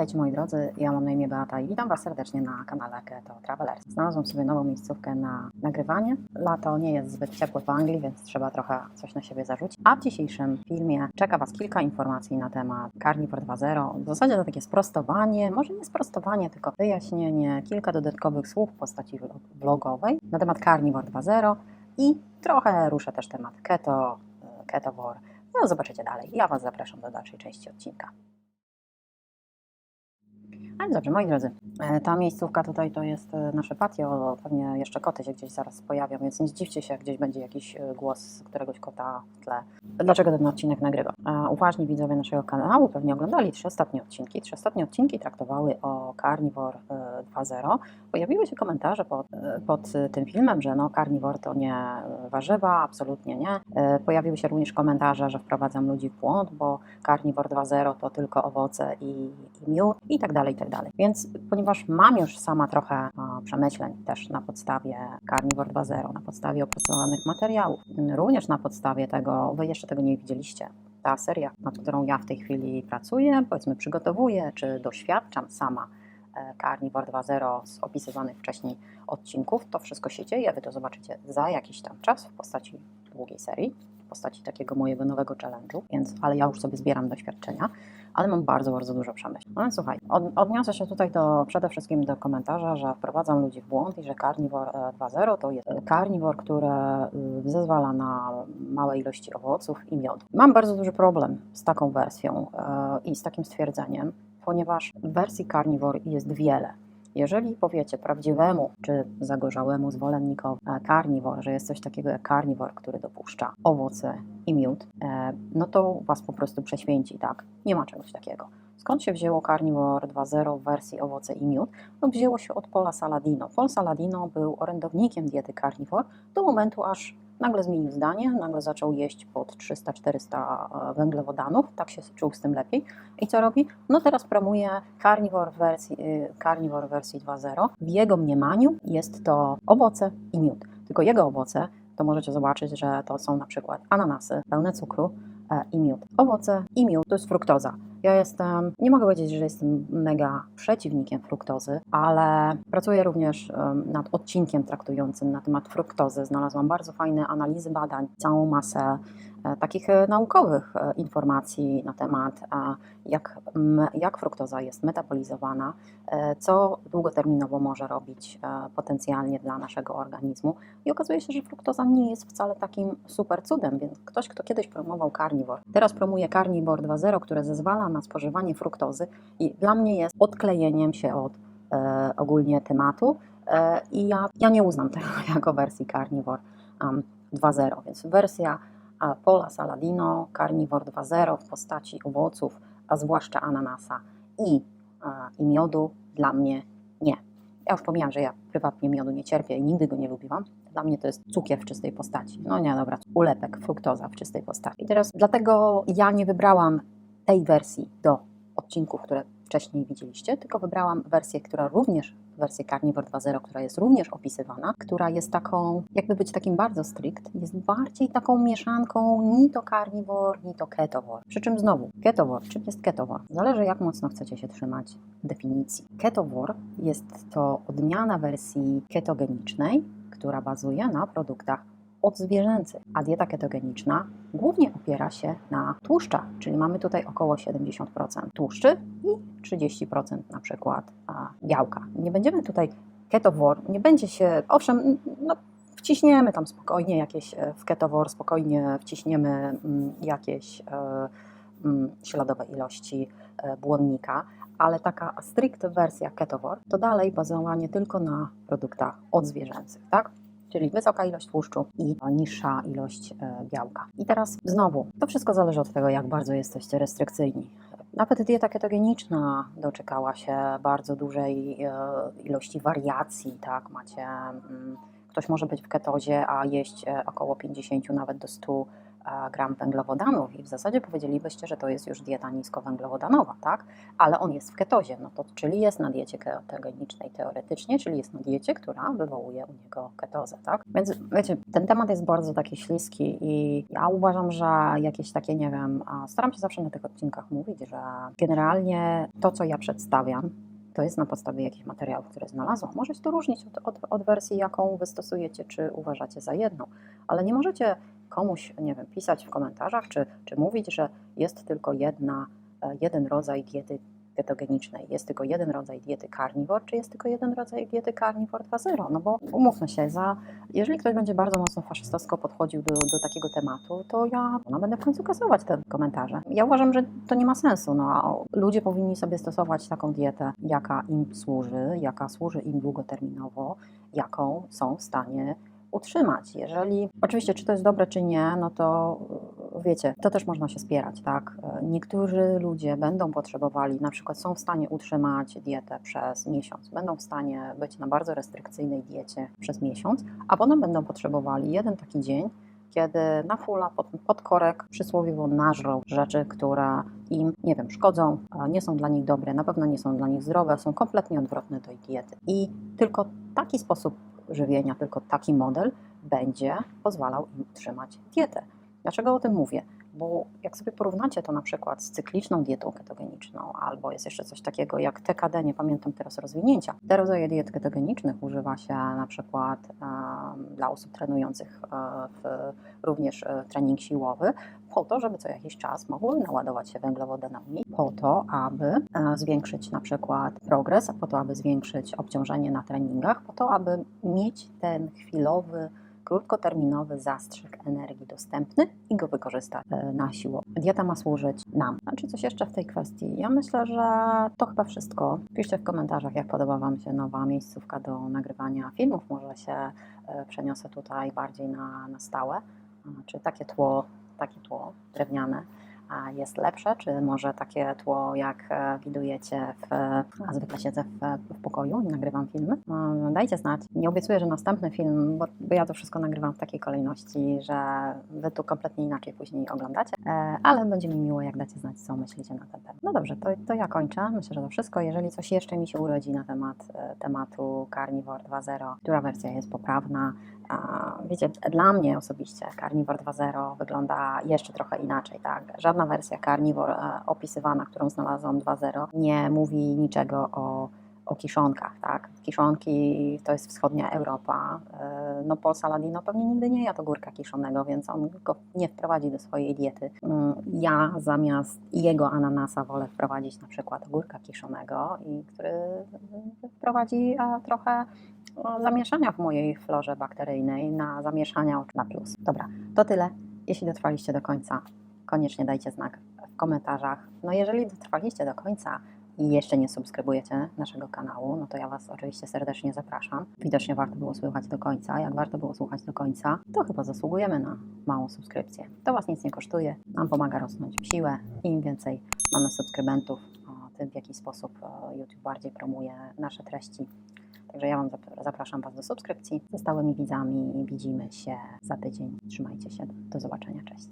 Witajcie moi drodzy, ja mam na imię Beata i witam Was serdecznie na kanale Keto Travelers. Znalazłam sobie nową miejscówkę na nagrywanie. Lato nie jest zbyt ciepłe w Anglii, więc trzeba trochę coś na siebie zarzucić. A w dzisiejszym filmie czeka Was kilka informacji na temat Carnivore 2.0. W zasadzie to takie sprostowanie, może nie sprostowanie, tylko wyjaśnienie, kilka dodatkowych słów w postaci vlog- vlogowej na temat Carnivore 2.0 i trochę ruszę też temat keto, ketovore. No zobaczycie dalej. Ja Was zapraszam do dalszej części odcinka. Ale dobrze, moi drodzy, e, ta miejscówka tutaj to jest e, nasze patio. Pewnie jeszcze koty się gdzieś zaraz pojawią, więc nie zdziwcie się, jak gdzieś będzie jakiś e, głos któregoś kota w tle. Dlaczego ten odcinek nagrywam? Uważni widzowie naszego kanału pewnie oglądali trzy ostatnie odcinki. Trzy ostatnie odcinki traktowały o Carnivore 2.0. Pojawiły się komentarze pod, pod tym filmem, że no Carnivore to nie warzywa, absolutnie nie. E, Pojawiły się również komentarze, że wprowadzam ludzi w błąd, bo Carnivore 2.0 to tylko owoce i, i miód i tak dalej, i tak dalej. Więc ponieważ mam już sama trochę przemyśleń też na podstawie Carnivore 2.0, na podstawie opracowanych materiałów, również na podstawie tego, wy jeszcze tego nie widzieliście, ta seria, nad którą ja w tej chwili pracuję, powiedzmy przygotowuję, czy doświadczam sama Carnivore 2.0 z opisywanych wcześniej odcinków, to wszystko się dzieje, wy to zobaczycie za jakiś tam czas w postaci długiej serii, w postaci takiego mojego nowego challenge'u, więc, ale ja już sobie zbieram doświadczenia, ale mam bardzo, bardzo dużo przemyśleń. No słuchaj, od, odniosę się tutaj do, przede wszystkim do komentarza, że wprowadzam ludzi w błąd i że Carnivore e, 2.0 to jest Carnivore, które y, zezwala na małe ilości owoców i miodu. Mam bardzo duży problem z taką wersją e, i z takim stwierdzeniem, ponieważ wersji Carnivore jest wiele. Jeżeli powiecie prawdziwemu czy zagorzałemu zwolennikowi e, carnivore, że jest coś takiego jak carnivore, który dopuszcza owoce i miód, e, no to was po prostu prześwięci, tak? Nie ma czegoś takiego. Skąd się wzięło Carnivore 2.0 w wersji owoce i miód? No wzięło się od Paula Saladino. Paul Saladino był orędownikiem diety carnivore do momentu, aż nagle zmienił zdanie, nagle zaczął jeść pod 300-400 węglowodanów, tak się czuł z tym lepiej. I co robi? No teraz promuje carnivore wersji, y, carnivore wersji 2.0. W jego mniemaniu jest to owoce i miód. Tylko jego owoce to możecie zobaczyć, że to są na przykład ananasy pełne cukru e, i miód. Owoce i miód to jest fruktoza. Ja jestem, nie mogę powiedzieć, że jestem mega przeciwnikiem fruktozy, ale pracuję również nad odcinkiem traktującym na temat fruktozy. Znalazłam bardzo fajne analizy badań, całą masę e, takich e, naukowych e, informacji na temat, jak, jak fruktoza jest metabolizowana, co długoterminowo może robić potencjalnie dla naszego organizmu. I okazuje się, że fruktoza nie jest wcale takim super cudem, więc ktoś, kto kiedyś promował carnivore, teraz promuje carnivore 2.0, które zezwala na spożywanie fruktozy i dla mnie jest odklejeniem się od e, ogólnie tematu e, i ja, ja nie uznam tego jako wersji carnivore um, 2.0, więc wersja a, Paula Saladino carnivore 2.0 w postaci owoców, a zwłaszcza ananasa i, i miodu dla mnie nie. Ja już pomijam, że ja prywatnie miodu nie cierpię i nigdy go nie lubiłam. Dla mnie to jest cukier w czystej postaci. No nie, dobra, ulepek, fruktoza w czystej postaci. I teraz dlatego ja nie wybrałam tej wersji do odcinków, które wcześniej widzieliście, tylko wybrałam wersję, która również, wersję Carnivore 2.0, która jest również opisywana, która jest taką, jakby być takim bardzo strict, jest bardziej taką mieszanką ni to carnivore, ni to ketovore. Przy czym znowu, ketovore, czym jest ketovore? Zależy jak mocno chcecie się trzymać definicji. Ketovore jest to odmiana wersji ketogenicznej, która bazuje na produktach odzwierzęcych, a dieta ketogeniczna głównie opiera się na tłuszczach, czyli mamy tutaj około 70% tłuszczy i 30% na przykład białka. Nie będziemy tutaj ketovore, nie będzie się, owszem, no, wciśniemy tam spokojnie jakieś e, w ketovore, spokojnie wciśniemy mm, jakieś e, mm, śladowe ilości e, błonnika, ale taka stricte wersja ketovore to dalej bazowanie tylko na produktach odzwierzęcych, tak? Czyli wysoka ilość tłuszczu i niższa ilość e, białka. I teraz znowu, to wszystko zależy od tego, jak bardzo jesteście restrykcyjni. Nawet dieta ketogeniczna doczekała się bardzo dużej e, ilości wariacji, tak, macie, mm, ktoś może być w ketozie, a jeść e, około 50, nawet do 100 e, gram węglowodanów i w zasadzie powiedzielibyście, że to jest już dieta niskowęglowodanowa, tak? Ale on jest w ketozie, no to czyli jest na diecie ketogenicznej teoretycznie, czyli jest na diecie, która wywołuje u niego ketozę, tak? Więc wiecie, ten temat jest bardzo taki śliski i ja uważam, że jakieś takie, nie wiem, staram się zawsze na tych odcinkach mówić, że generalnie to, co ja przedstawiam, to jest na podstawie jakichś materiałów, które znalazłam. Może się to różnić od, od, od wersji, jaką wy stosujecie, czy uważacie za jedną, ale nie możecie komuś, nie wiem, pisać w komentarzach, czy, czy mówić, że jest tylko jedna, e, jeden rodzaj diety ketogenicznej, jest tylko jeden rodzaj diety carnivore, czy jest tylko jeden rodzaj diety carnivore 2.0, no bo umówmy się, za, jeżeli ktoś będzie bardzo mocno faszystowsko podchodził do, do takiego tematu, to ja no, będę w końcu kasować te komentarze. Ja uważam, że to nie ma sensu, no ludzie powinni sobie stosować taką dietę, jaka im służy, jaka służy im długoterminowo, jaką są w stanie utrzymać. Jeżeli, oczywiście, czy to jest dobre, czy nie, no to y, wiecie, to też można się spierać, tak? Niektórzy ludzie będą potrzebowali, na przykład są w stanie utrzymać dietę przez miesiąc, będą w stanie być na bardzo restrykcyjnej diecie przez miesiąc, a potem będą potrzebowali jeden taki dzień, kiedy na fulla pod, pod korek przysłowiowo nażrą rzeczy, które im, nie wiem, szkodzą, nie są dla nich dobre, na pewno nie są dla nich zdrowe, są kompletnie odwrotne do ich diety. I tylko taki sposób żywienia, tylko taki model będzie pozwalał im utrzymać dietę. Dlaczego o tym mówię? Bo jak sobie porównacie to na przykład z cykliczną dietą ketogeniczną, albo jest jeszcze coś takiego jak TKD, nie pamiętam teraz rozwinięcia. Te rodzaje diet ketogenicznych używa się na przykład dla osób trenujących e, w, również e, trening siłowy, po to, żeby co jakiś czas mogły naładować się węglowodanami, po to, aby e, zwiększyć na przykład progres, po to, aby zwiększyć obciążenie na treningach, po to, aby mieć ten chwilowy krótkoterminowy zastrzyk energii dostępny i go wykorzystać e, na siłę. Dieta ma służyć nam. A czy coś jeszcze w tej kwestii? Ja myślę, że to chyba wszystko. Piszcie w komentarzach, jak podoba Wam się nowa miejscówka do nagrywania filmów. Może się e, przeniosę tutaj bardziej na, na stałe. Czy takie tło, takie tło drewniane jest lepsze, czy może takie tło, jak e, widujecie, w, a zwykle siedzę w, w pokoju i nagrywam filmy. No, Dajcie znać. Nie obiecuję, że następny film, bo, bo ja to wszystko nagrywam w takiej kolejności, że Wy tu kompletnie inaczej później oglądacie, e, ale będzie mi miło, jak dacie znać, co myślicie na ten temat. No dobrze, to, to ja kończę. Myślę, że to wszystko. Jeżeli coś jeszcze mi się urodzi na temat e, tematu Carnivore 2.0, która wersja jest poprawna, wiecie, dla mnie osobiście Carnivore 2.0 wygląda jeszcze trochę inaczej, tak? Żadna wersja Carnivore e, opisywana, którą znalazłam 2.0, nie mówi niczego o, o kiszonkach, tak? Kiszonki to jest wschodnia Europa. E, No Paul Saladino pewnie nigdy nie jadł ogórka kiszonego, więc on go nie wprowadzi do swojej diety. Mm, Ja zamiast jego ananasa wolę wprowadzić na przykład ogórka kiszonego, i który wprowadzi trochę zamieszania w mojej florze bakteryjnej na zamieszania na plus. Dobra, to tyle. Jeśli dotrwaliście do końca, koniecznie dajcie znak w komentarzach. No jeżeli dotrwaliście do końca i jeszcze nie subskrybujecie naszego kanału, no to ja Was oczywiście serdecznie zapraszam. Widocznie warto było słuchać do końca. Jak warto było słuchać do końca, to chyba zasługujemy na małą subskrypcję. To Was nic nie kosztuje, nam pomaga rosnąć w siłę. Im więcej mamy subskrybentów, tym w jaki sposób YouTube bardziej promuje nasze treści. Także ja Wam zap- zapraszam Was do subskrypcji. Ze stałymi widzami widzimy się za tydzień. Trzymajcie się. Do zobaczenia. Cześć.